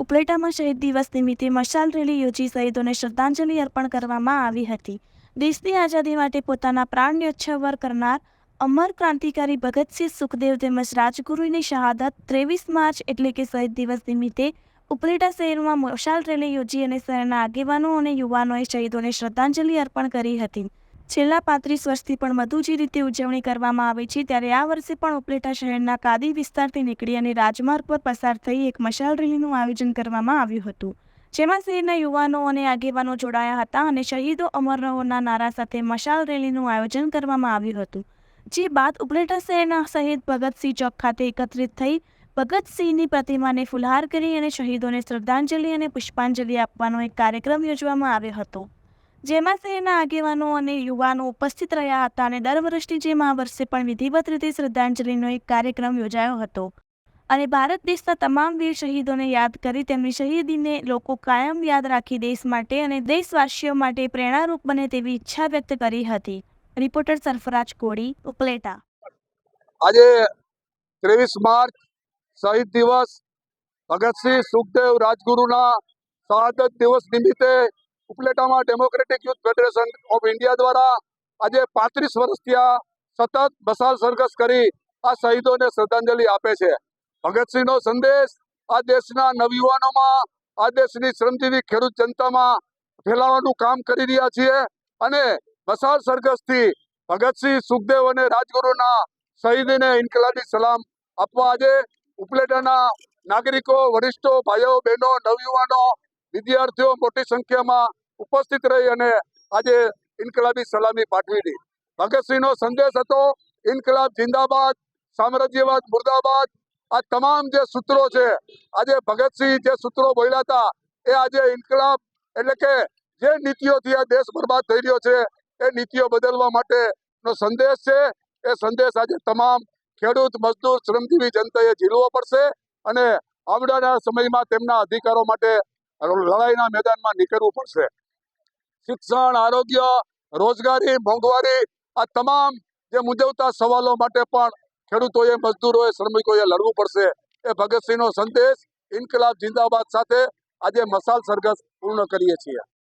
ઉપલેટામાં શહીદ દિવસ નિમિત્તે મશાલ રેલી યોજી શહીદોને શ્રદ્ધાંજલિ અર્પણ કરવામાં આવી હતી. દેશની આઝાદી માટે પોતાના પ્રાણ ન્યોછાવર કરનાર અમર ક્રાંતિકારી ભગતસિંહ સુખદેવ તેમજ રાજગુરુની શહાદત ત્રેવીસ માર્ચ એટલે કે શહીદ દિવસ નિમિત્તે ઉપલેટા શહેરમાં મશાલ રેલી યોજી અને શહેરના આગેવાનો અને યુવાનોએ શહીદોને શ્રદ્ધાંજલિ અર્પણ કરી હતી. છેલ્લા પાંત્રીસ વર્ષથી પણ વધુ જે રીતે ઉજવણી કરવામાં આવે છે, ત્યારે આ વર્ષે પણ ઉપલેટા શહેરના કાદી વિસ્તારથી નીકળી અને રાજમાર્ગ પર પસાર થઈ એક મશાલ રેલીનું આયોજન કરવામાં આવ્યું હતું. જેમાં શહેરના યુવાનો અને આગેવાનો જોડાયા હતા અને શહીદો અમર નારા સાથે મશાલ રેલીનું આયોજન કરવામાં આવ્યું હતું. જે બાદ ઉપલેટા શહેરના શહીદ ભગતસિંહ ચોક ખાતે એકત્રિત થઈ ભગતસિંહની પ્રતિમાને ફુલહાર કરી અને શહીદોને શ્રદ્ધાંજલિ અને પુષ્પાંજલિ આપવાનો એક કાર્યક્રમ યોજવામાં આવ્યો હતો. જેમાં શહેરના આગેવાનો અને યુવાનો ઉપસ્થિત રહ્યા હતા અને દર વર્ષની જેમ આ વર્ષે પણ વિધિવત રીતે શ્રદ્ધાંજલિનો એક કાર્યક્રમ યોજાયો હતો. અને ભારત દેશના તમામ વીર શહીદોને યાદ કરી તેમની શહીદીને લોકો કાયમ યાદ રાખી દેશ માટે અને દેશવાસીઓ માટે પ્રેરણારૂપ બને તેવી ઈચ્છા વ્યક્ત કરી હતી. રિપોર્ટર સરફરાજ કોડી ઉપલેટા. આજે ત્રેવીસ માર્ચ શહીદ દિવસ. ભગતસિંહ સુખદેવ રાજગુરુના શહાદત દિવસ નિમિત્તે ઉપલેટામાં democratic youth federation of India દ્વારા આજે પાંત્રીસ વર્ષથી આ સતત બસાલ સરઘસ કરી આ શહીદોને શ્રદ્ધાંજલિ આપે છે. ભગતસિંહનો સંદેશ આ દેશના નવયુવાનોમાં, આ દેશની શ્રમજીવી ખેડૂત જનતામાં ફેલાવાનું કામ કરી રહ્યા છીએ અને બસાલ સરઘસથી ભગતસિંહ સુખદેવ અને રાજગુરુના શહીદને ઇન્કલાબી સલામ આપવા આજે ઉપલેટાના નાગરિકો, વરિષ્ઠો, ભાઈઓ, બહેનો, નવયુવાનો, વિદ્યાર્થીઓ મોટી સંખ્યામાં ઉપસ્થિત રહી અને આજે ઇન્કલાબી સલામી પાઠવી ભગતસિંહનો સંદેશ હતો, ઇન્કલાબ જિંદાબાદ, સામ્રાજ્યવાદ મુર્દાબાદ, આ તમામ જે સૂત્રો છે, આજે ભગતસિંહ જે સૂત્રો બોલ્યા હતા, એ આજે ઇન્કલાબ, એટલે કે જે નીતિઓથી આ દેશ બરબાદ થઈ રહ્યો છે, એ નીતિઓ બદલવા માટેનો સંદેશ છે. એ સંદેશ આજે તમામ ખેડૂત, મજદૂર, શ્રમજીવી જનતાએ ઝીલવો પડશે અને આવનારા સમયમાં તેમના અધિકારો માટે લડાઈના મેદાનમાં નીકળવું પડશે. શિક્ષણ, આરોગ્ય, રોજગારી, મોંઘવારી આ તમામ જે મૂંઝવતા સવાલો માટે પણ ખેડૂતોએ, મજદૂરોએ, શ્રમિકોએ લડવું પડશે. એ ભગતસિંહનો સંદેશ ઇન્કલાબ જિંદાબાદ સાથે આજે મસાલ સરઘસ પૂર્ણ કરીએ છીએ.